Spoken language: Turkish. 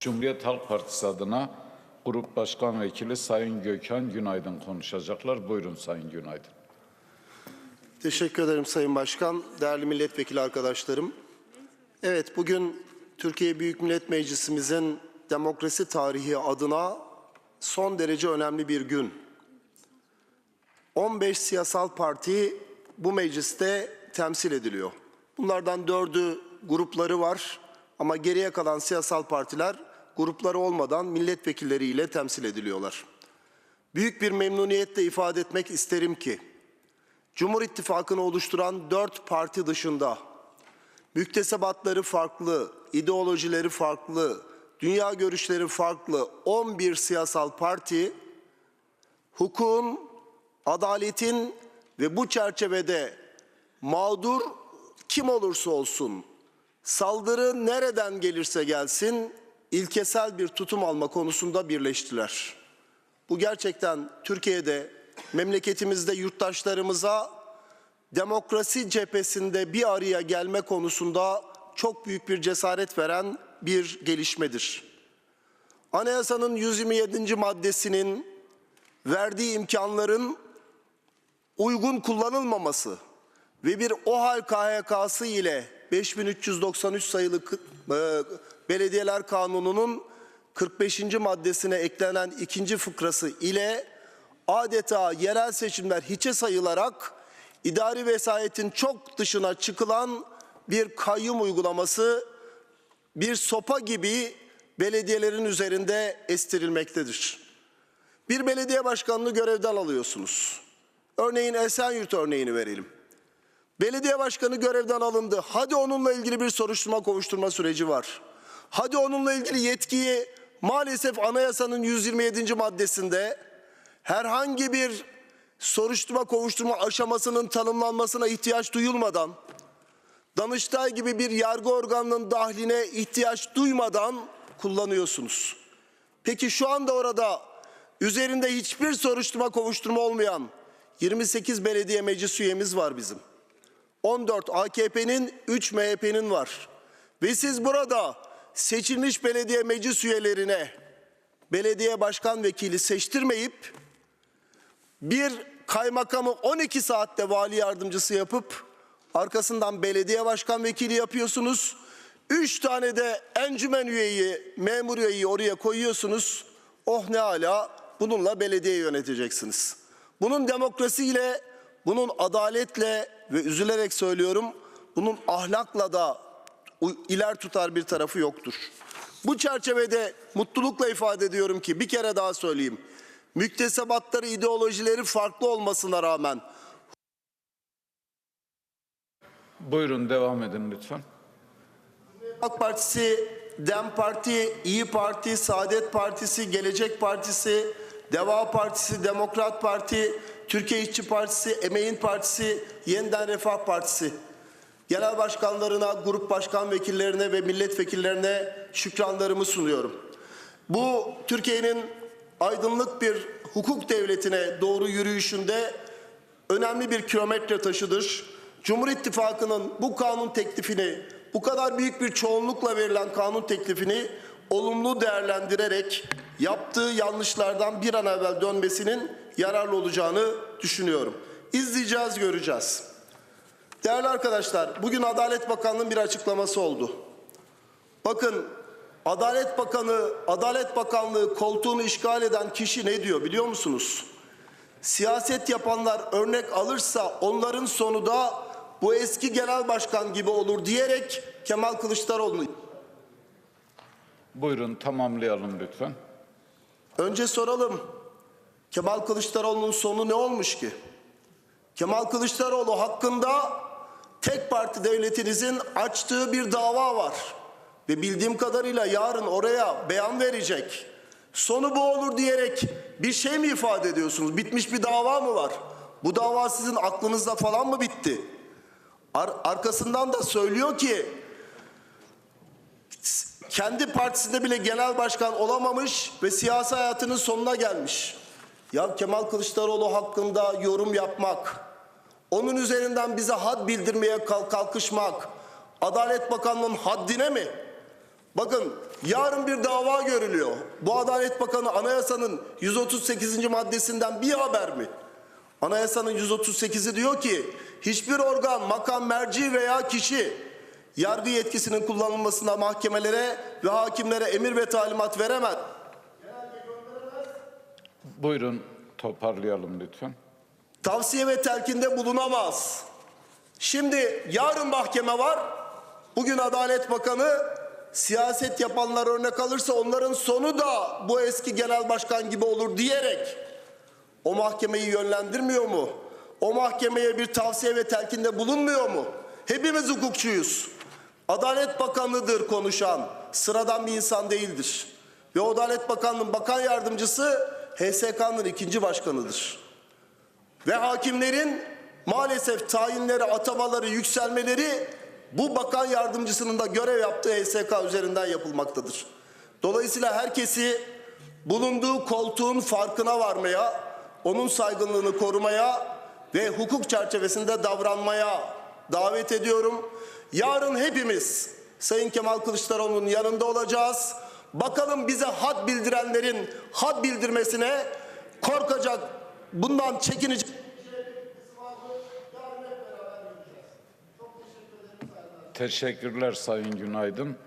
Cumhuriyet Halk Partisi adına Grup Başkan Vekili Sayın Gökhan Günaydın konuşacaklar. Buyurun Sayın Günaydın. Teşekkür ederim Sayın Başkan, değerli milletvekili arkadaşlarım. Evet, bugün Türkiye Büyük Millet Meclisimizin demokrasi tarihi adına son derece önemli bir gün. 15 siyasal parti bu mecliste temsil ediliyor. Bunlardan dördü grupları var ama geriye kalan siyasal partiler grupları olmadan milletvekilleriyle temsil ediliyorlar. Büyük bir memnuniyetle ifade etmek isterim ki Cumhur İttifakı'nı oluşturan dört parti dışında müktesebatları farklı, ideolojileri farklı, dünya görüşleri farklı 11 siyasal parti hukukun, adaletin ve bu çerçevede mağdur kim olursa olsun saldırı nereden gelirse gelsin ilkesel bir tutum alma konusunda birleştiler. Bu gerçekten Türkiye'de, memleketimizde yurttaşlarımıza demokrasi cephesinde bir araya gelme konusunda çok büyük bir cesaret veren bir gelişmedir. Anayasanın 127. maddesinin verdiği imkanların uygun kullanılmaması ve bir OHAL KHK'sı ile 5393 sayılı e, Belediyeler Kanunu'nun 45. maddesine eklenen ikinci fıkrası ile adeta yerel seçimler hiçe sayılarak idari vesayetin çok dışına çıkılan bir kayyum uygulaması bir sopa gibi belediyelerin üzerinde estirilmektedir. Bir belediye başkanını görevden alıyorsunuz. Örneğin Esenyurt örneğini verelim. Belediye başkanı görevden alındı. Hadi onunla ilgili bir soruşturma kovuşturma süreci var. Hadi onunla ilgili yetkiyi maalesef anayasanın 127. maddesinde herhangi bir soruşturma kovuşturma aşamasının tanımlanmasına ihtiyaç duyulmadan Danıştay gibi bir yargı organının dahline ihtiyaç duymadan kullanıyorsunuz. Peki şu anda orada üzerinde hiçbir soruşturma kovuşturma olmayan 28 belediye meclis üyemiz var bizim. 14 AKP'nin, 3 MHP'nin var. Ve siz burada seçilmiş belediye meclis üyelerine belediye başkan vekili seçtirmeyip bir kaymakamı 12 saatte vali yardımcısı yapıp arkasından belediye başkan vekili yapıyorsunuz. 3 tane de encümen üyeyi, memur üyeyi oraya koyuyorsunuz. Oh ne ala bununla belediye yöneteceksiniz. Bunun demokrasiyle, bunun adaletle ve üzülerek söylüyorum bunun ahlakla da iler tutar bir tarafı yoktur. Bu çerçevede mutlulukla ifade ediyorum ki bir kere daha söyleyeyim. Müktesebatları, ideolojileri farklı olmasına rağmen Buyurun devam edin lütfen. AK Partisi, DEM Parti, İyi Parti, Saadet Partisi, Gelecek Partisi, Deva Partisi, Demokrat Parti, Türkiye İşçi Partisi, Emeğin Partisi, Yeniden Refah Partisi. Genel başkanlarına, grup başkan vekillerine ve milletvekillerine şükranlarımı sunuyorum. Bu Türkiye'nin aydınlık bir hukuk devletine doğru yürüyüşünde önemli bir kilometre taşıdır. Cumhur İttifakı'nın bu kanun teklifini, bu kadar büyük bir çoğunlukla verilen kanun teklifini olumlu değerlendirerek yaptığı yanlışlardan bir an evvel dönmesinin yararlı olacağını düşünüyorum. İzleyeceğiz, göreceğiz. Değerli arkadaşlar, bugün Adalet Bakanlığı'nın bir açıklaması oldu. Bakın Adalet Bakanı, Adalet Bakanlığı koltuğunu işgal eden kişi ne diyor biliyor musunuz? Siyaset yapanlar örnek alırsa onların sonu da bu eski genel başkan gibi olur diyerek Kemal Kılıçdaroğlu Buyurun tamamlayalım lütfen. Önce soralım. Kemal Kılıçdaroğlu'nun sonu ne olmuş ki? Kemal Kılıçdaroğlu hakkında tek parti devletinizin açtığı bir dava var. Ve bildiğim kadarıyla yarın oraya beyan verecek. Sonu bu olur diyerek bir şey mi ifade ediyorsunuz? Bitmiş bir dava mı var? Bu dava sizin aklınızda falan mı bitti? Ar- arkasından da söylüyor ki kendi partisinde bile genel başkan olamamış ve siyasi hayatının sonuna gelmiş. Ya Kemal Kılıçdaroğlu hakkında yorum yapmak, onun üzerinden bize had bildirmeye kalk- kalkışmak, Adalet Bakanlığı'nın haddine mi? Bakın yarın bir dava görülüyor. Bu Adalet Bakanı anayasanın 138. maddesinden bir haber mi? Anayasanın 138'i diyor ki hiçbir organ, makam, merci veya kişi yargı yetkisinin kullanılmasına mahkemelere ve hakimlere emir ve talimat veremez. Buyurun toparlayalım lütfen. Tavsiye ve telkinde bulunamaz. Şimdi yarın mahkeme var. Bugün Adalet Bakanı siyaset yapanlar örnek alırsa onların sonu da bu eski genel başkan gibi olur diyerek o mahkemeyi yönlendirmiyor mu? O mahkemeye bir tavsiye ve telkinde bulunmuyor mu? Hepimiz hukukçuyuz. Adalet Bakanı'dır konuşan. Sıradan bir insan değildir. Ve Adalet Bakanı'nın bakan yardımcısı HSK'nın ikinci başkanıdır. Ve hakimlerin maalesef tayinleri, atamaları, yükselmeleri bu bakan yardımcısının da görev yaptığı HSK üzerinden yapılmaktadır. Dolayısıyla herkesi bulunduğu koltuğun farkına varmaya, onun saygınlığını korumaya ve hukuk çerçevesinde davranmaya davet ediyorum. Yarın hepimiz Sayın Kemal Kılıçdaroğlu'nun yanında olacağız. Bakalım bize had bildirenlerin had bildirmesine korkacak, bundan çekinecek Teşekkürler Sayın Günaydın.